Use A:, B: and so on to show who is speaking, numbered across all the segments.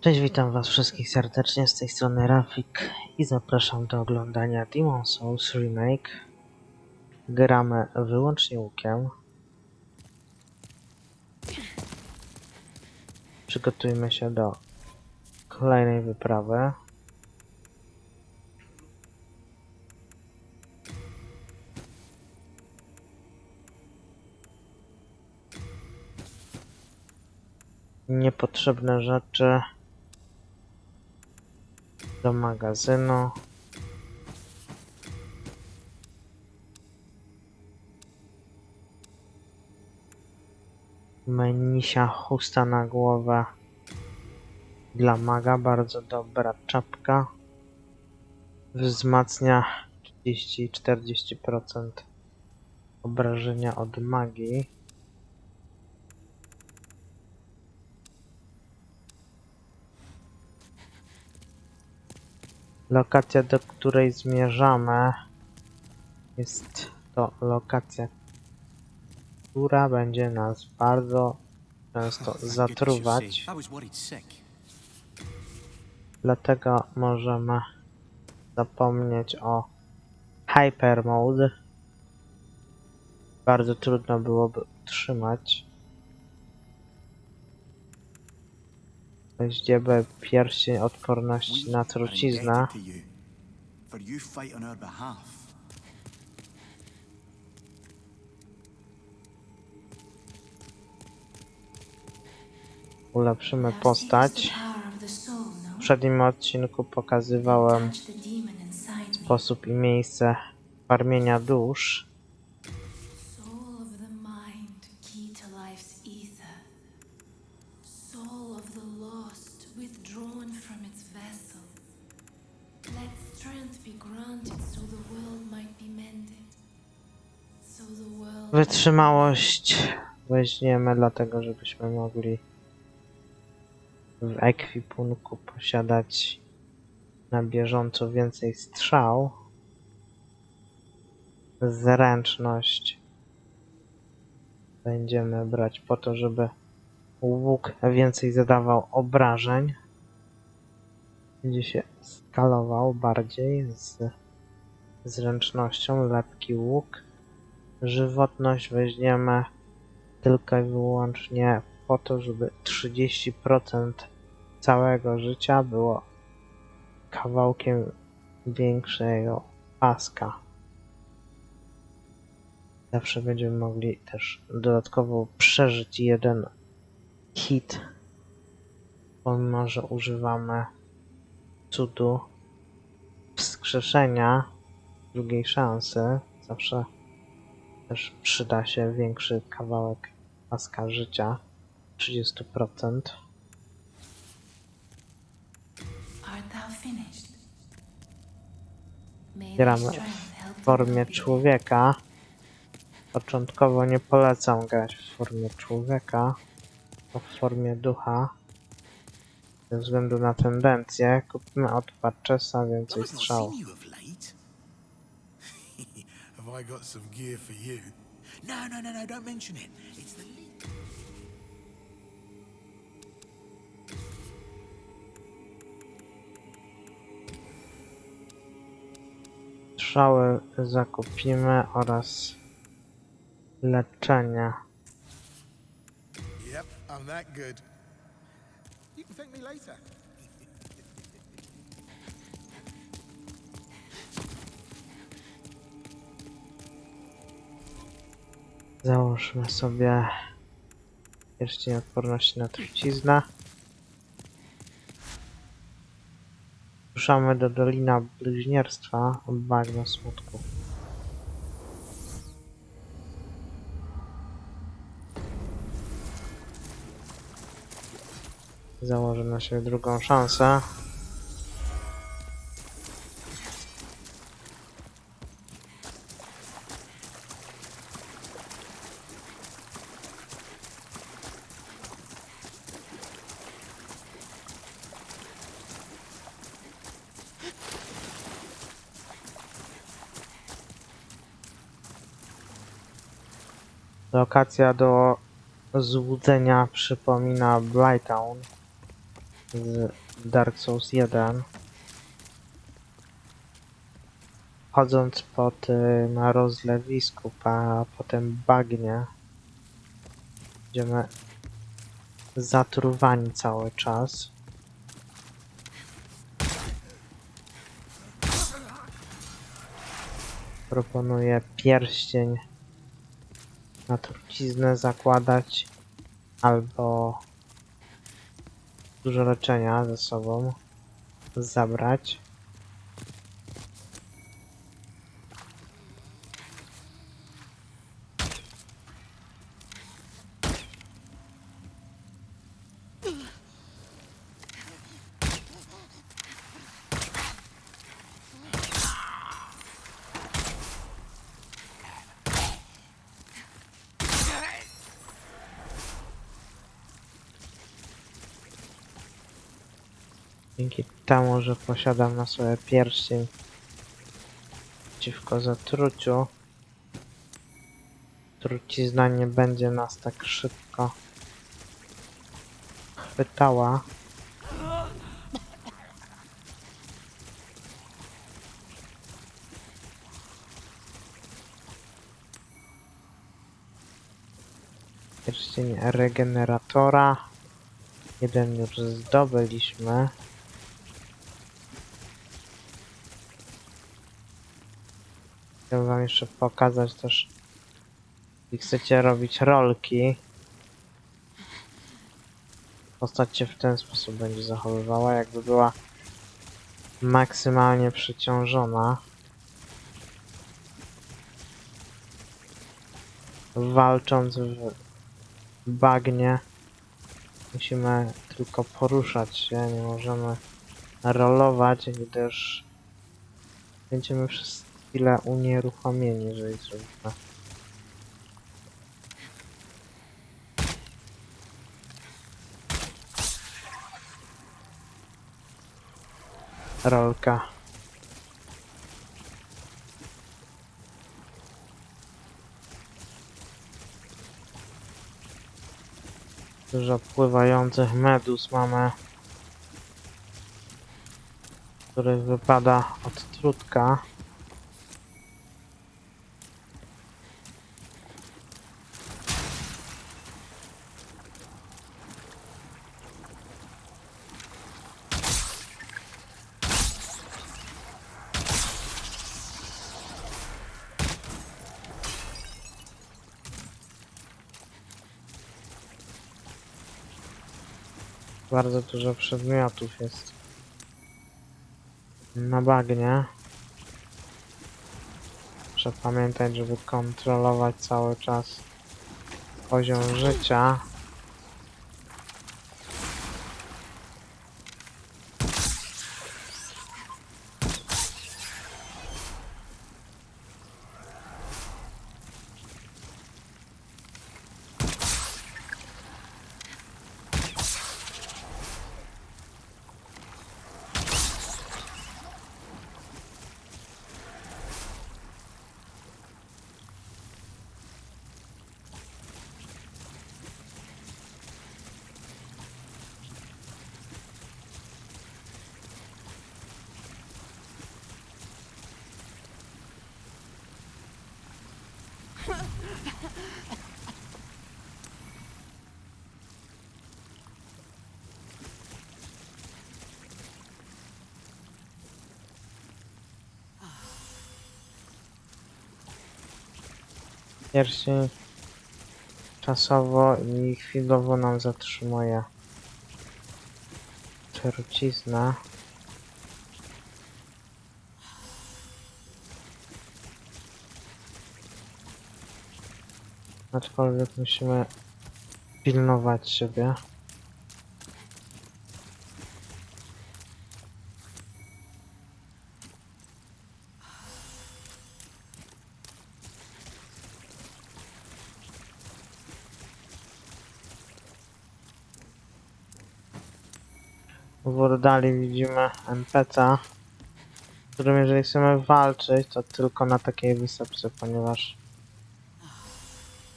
A: Cześć, witam was wszystkich serdecznie, z tej strony Rafik i zapraszam do oglądania Demon Souls Remake. Gramy wyłącznie łukiem. Przygotujmy się do kolejnej wyprawy. Niepotrzebne rzeczy do magazynu. Menisia chusta na głowę dla maga, bardzo dobra czapka. Wzmacnia 30-40% obrażenia od magii. Lokacja, do której zmierzamy, jest to lokacja, która będzie nas bardzo często zatruwać. Dlatego możemy zapomnieć o Hyper Mode. Bardzo trudno byłoby utrzymać.
B: You fight on our behalf.
A: Ulepszymy postać. W poprzednim odcinku pokazywałem sposób i miejsce farmienia dusz. Wytrzymałość weźmiemy dlatego, żebyśmy mogli w ekwipunku posiadać na bieżąco więcej strzał. Zręczność będziemy brać po to, żeby łuk więcej zadawał obrażeń. Będzie się skalował bardziej z zręcznością, lepki łuk. Żywotność weźmiemy tylko i wyłącznie po to, żeby 30% całego życia było kawałkiem większego paska. Zawsze będziemy mogli też dodatkowo przeżyć jeden hit, pomimo że używamy cudu wskrzeszenia drugiej szansy. Zawsze też przyda się większy kawałek paska życia 30%.
C: Art thou finished? May thy
A: Gramy w formie człowieka. Początkowo nie polecam grać w formie człowieka, a w formie ducha. Ze względu na tendencję kupmy od Patchesa więcej
B: I've
D: I got some gear for you?
B: No, no, no, no, don't mention it. It's the lead.
A: Strzały zakupimy oraz leczenie.
D: Yep, I'm that good. You can thank me later.
A: Załóżmy sobie pierścień odporności na truciznę. Ruszamy do Dolina Bluźnierstwa, bagno smutku. Założymy sobie drugą szansę. Lokacja do złudzenia przypomina Blytown. z Dark Souls 1. Chodząc po tym rozlewisku, a potem bagnie, będziemy zatruwani cały czas. Proponuję pierścień na truciznę zakładać albo dużo leczenia ze sobą zabrać. Dzięki temu, że posiadam na sobie pierścień przeciwko zatruciu, trucizna nie będzie nas tak szybko chwytała. Pierścień regeneratora. Jeden już zdobyliśmy. Chciałbym wam jeszcze pokazać też, jeśli chcecie robić rolki, postać się w ten sposób będzie zachowywała, jakby była maksymalnie przeciążona. Walcząc w bagnie musimy tylko poruszać się, nie możemy rolować, gdyż będziemy przez chwilę unieruchomieni, jeżeli zrobimy. Rolka. Dużo pływających medus mamy, których wypada od trutka. Bardzo dużo przedmiotów jest na bagnie. Muszę pamiętać, żeby kontrolować cały czas poziom życia. Pierścień czasowo i chwilowo nam zatrzymuje truciznę. Aczkolwiek musimy pilnować siebie. W oddali widzimy NPC, z którym jeżeli chcemy walczyć, to tylko na takiej wysepce, ponieważ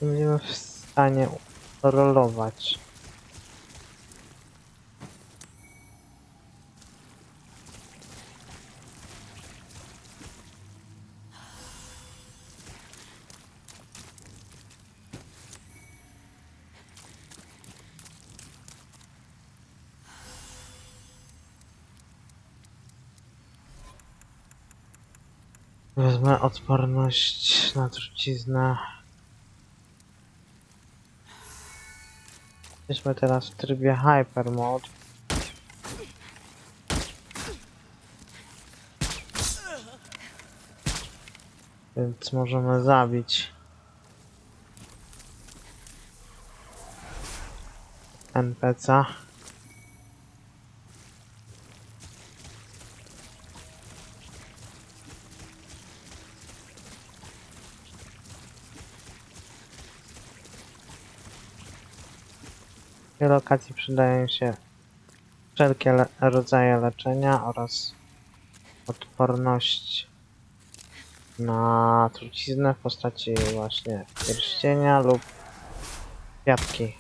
A: nie będziemy w stanie rolować. Odporność na truciznę. Jesteśmy teraz w trybie Hyper Mode. Więc możemy zabić NPC. W tej lokacji przydają się wszelkie rodzaje leczenia oraz odporność na truciznę w postaci właśnie pierścienia lub kwiatki.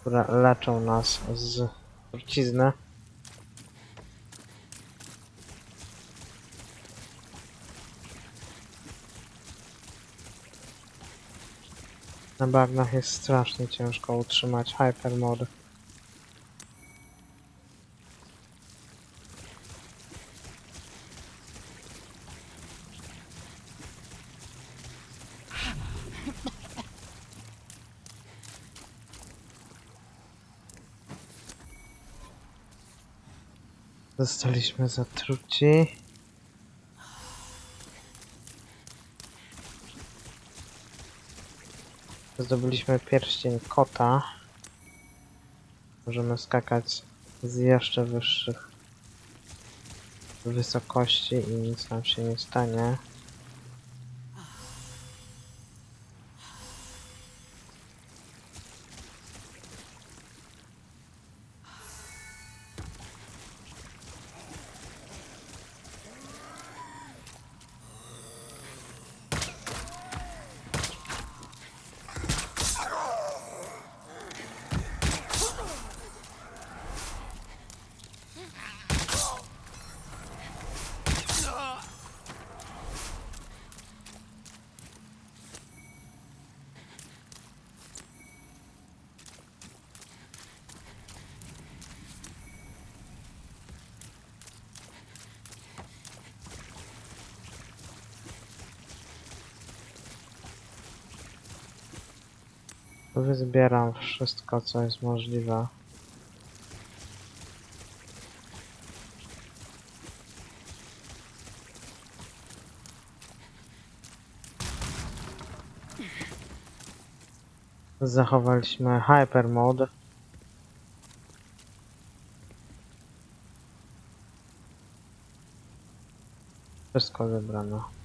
A: Które leczą nas z trucizny. Na bagnach jest strasznie ciężko utrzymać hyper mode. Zostaliśmy zatruci. Zdobyliśmy pierścień kota. Możemy skakać z jeszcze wyższych wysokości i nic nam się nie stanie. Wyzbieram wszystko, co jest możliwe. Zachowaliśmy Hyper Mode. Wszystko zebrano.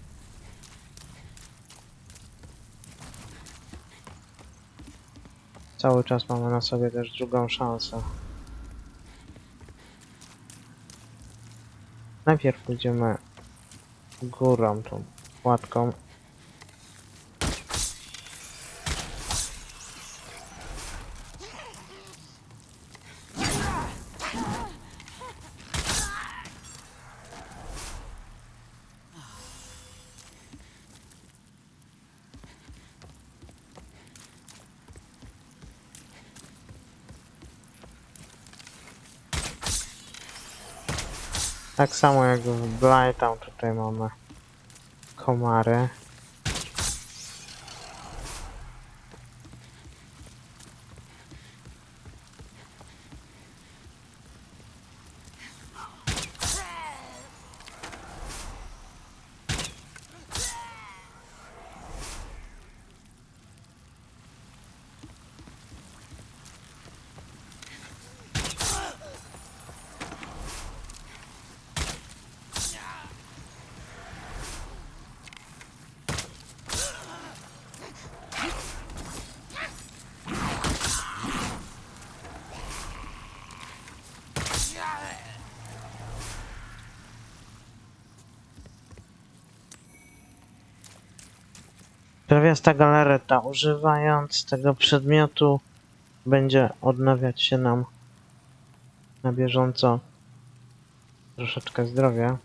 A: Cały czas mamy na sobie też drugą szansę. Najpierw pójdziemy górą tą łatką. Tak samo jak w Blighttown tutaj mamy komary. Trawiasta galareta. Używając tego przedmiotu będzie odnawiać się nam na bieżąco troszeczkę zdrowia.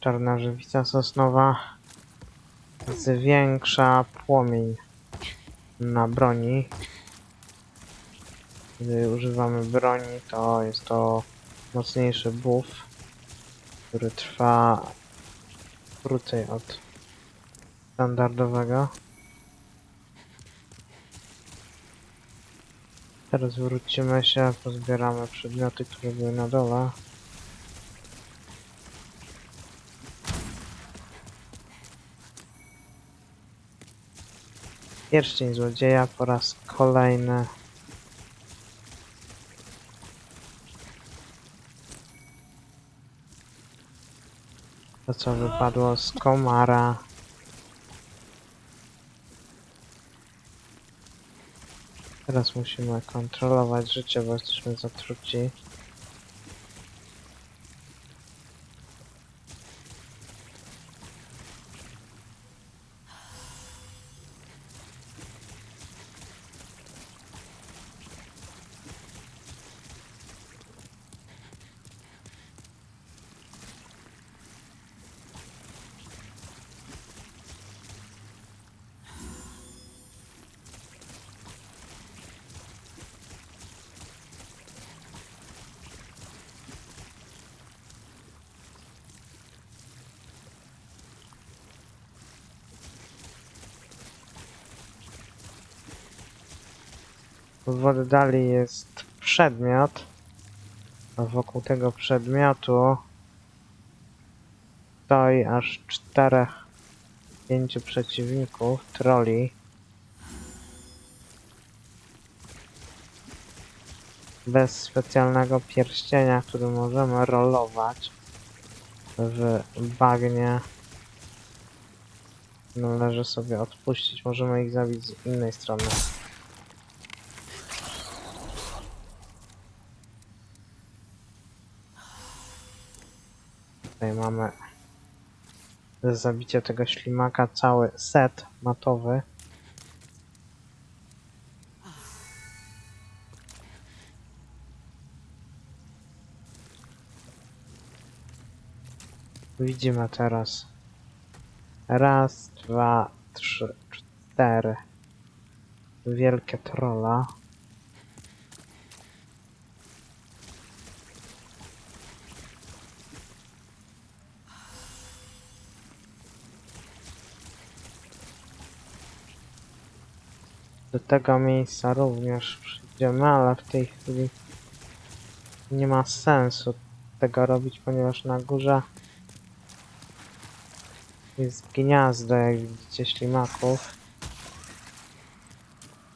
A: Czarna żywica sosnowa zwiększa płomień na broni. Gdy używamy broni, to jest to mocniejszy buff, który trwa krócej od standardowego. Teraz wrócimy się, pozbieramy przedmioty, które były na dole. Pierścień złodzieja po raz kolejny. To co wypadło z komara. Teraz musimy kontrolować życie, bo jesteśmy zatruci. W oddali jest przedmiot. A wokół tego przedmiotu stoi aż czterech, pięciu przeciwników, troli. Bez specjalnego pierścienia, który możemy rolować w bagnie. Należy sobie odpuścić. Możemy ich zabić z innej strony. Tutaj mamy za zabicie tego ślimaka cały set matowy. Widzimy teraz. Raz, dwa, trzy, cztery. Wielkie trolla. Do tego miejsca również przyjdziemy, ale w tej chwili nie ma sensu tego robić, ponieważ na górze jest gniazdo, jak widzicie, ślimaków.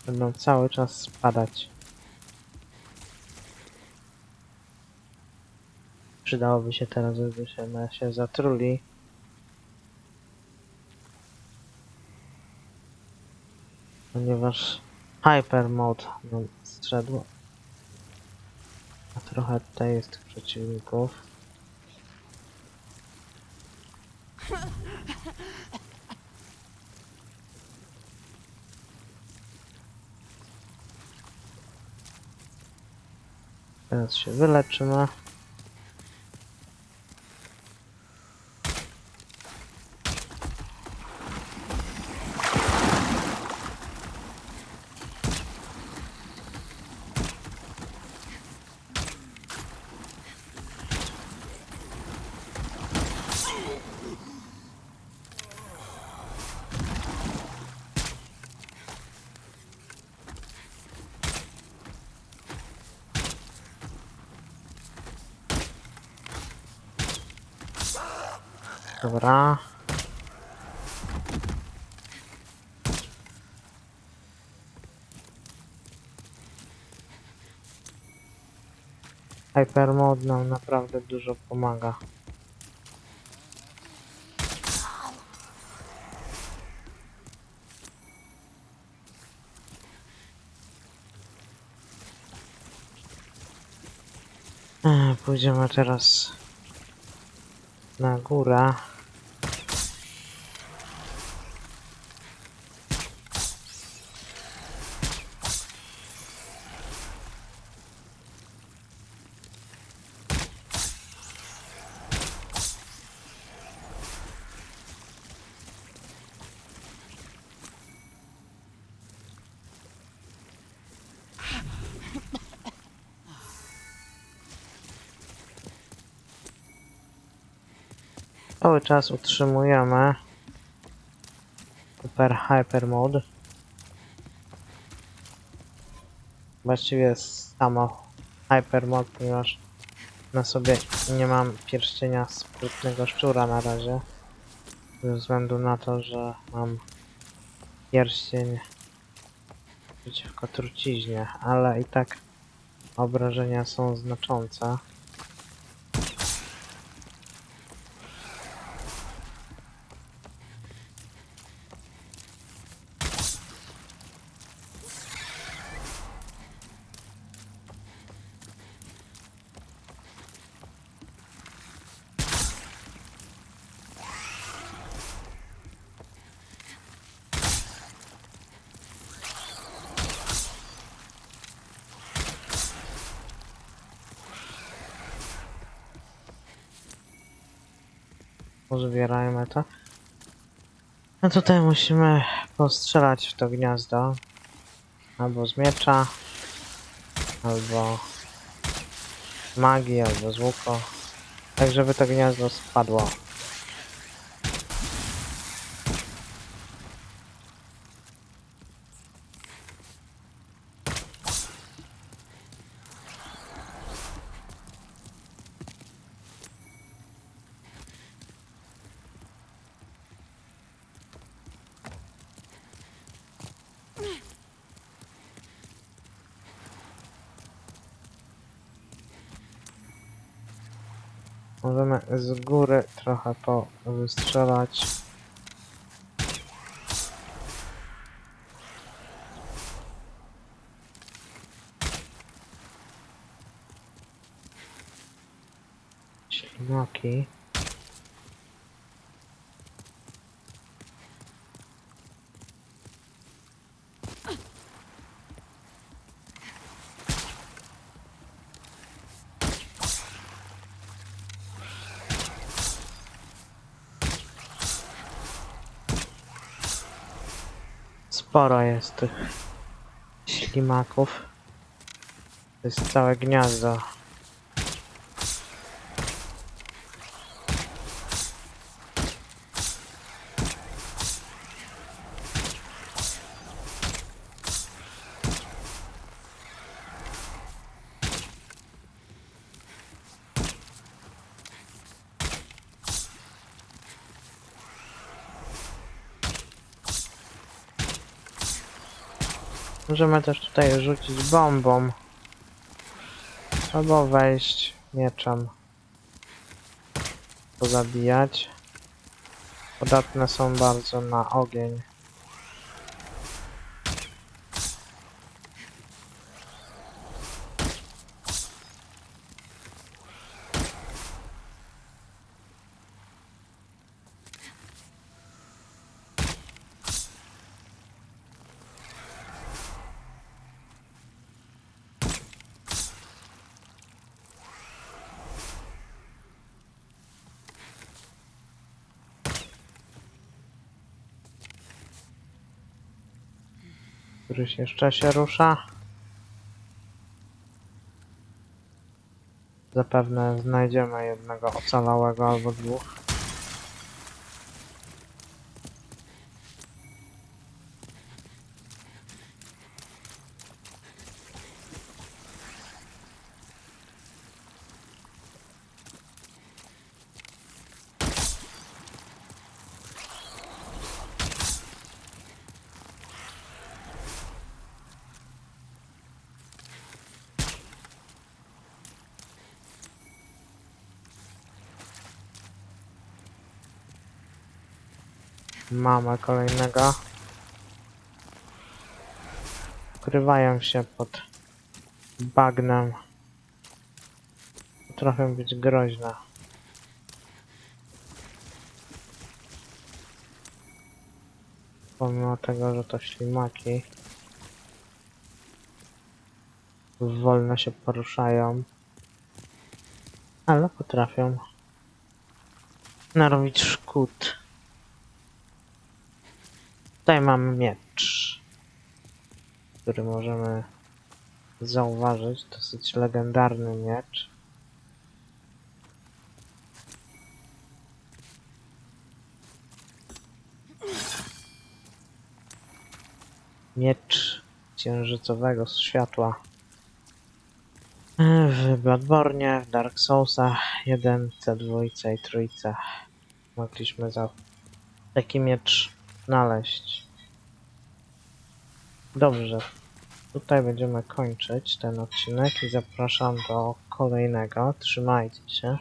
A: Będą cały czas spadać. Przydałoby się teraz, żeby się, się zatruli. Ponieważ Hyper Mode nam. A trochę tutaj jest przeciwników. Teraz się wyleczymy. Dobra. Hypermode nam naprawdę dużo pomaga. Ech, Pójdziemy teraz na górę. Cały czas utrzymujemy Super Hyper Mode. Właściwie jest samo Hyper Mode, ponieważ na sobie nie mam pierścienia sprytnego szczura na razie. Ze względu na to, że mam pierścień przeciwko truciźnie, ale i tak obrażenia są znaczące. Pozbierajmy to. No tutaj musimy postrzelać w to gniazdo. Albo z miecza, albo magii, albo z łuku. Tak, żeby to gniazdo spadło. Możemy z góry trochę po wystrzelać. Ślimaki. Sporo jest tych ślimaków. To jest całe gniazdo. Możemy też tutaj rzucić bombą. Albo wejść mieczem. Pozabijać. Podatne są bardzo na ogień. Któryś jeszcze się rusza. Zapewne znajdziemy jednego ocalałego albo dwóch. Mamy kolejnego. Ukrywają się pod bagnem. Potrafią być groźne. Pomimo tego, że to ślimaki. Wolno się poruszają. Ale potrafią narobić szkód. Tutaj mamy miecz, który możemy zauważyć. Dosyć legendarny miecz. Miecz księżycowego światła w Bloodborne, w Dark Soulsach 1, C2 i 3 mogliśmy za taki miecz znaleźć. Dobrze, tutaj będziemy kończyć ten odcinek i zapraszam do kolejnego. Trzymajcie się.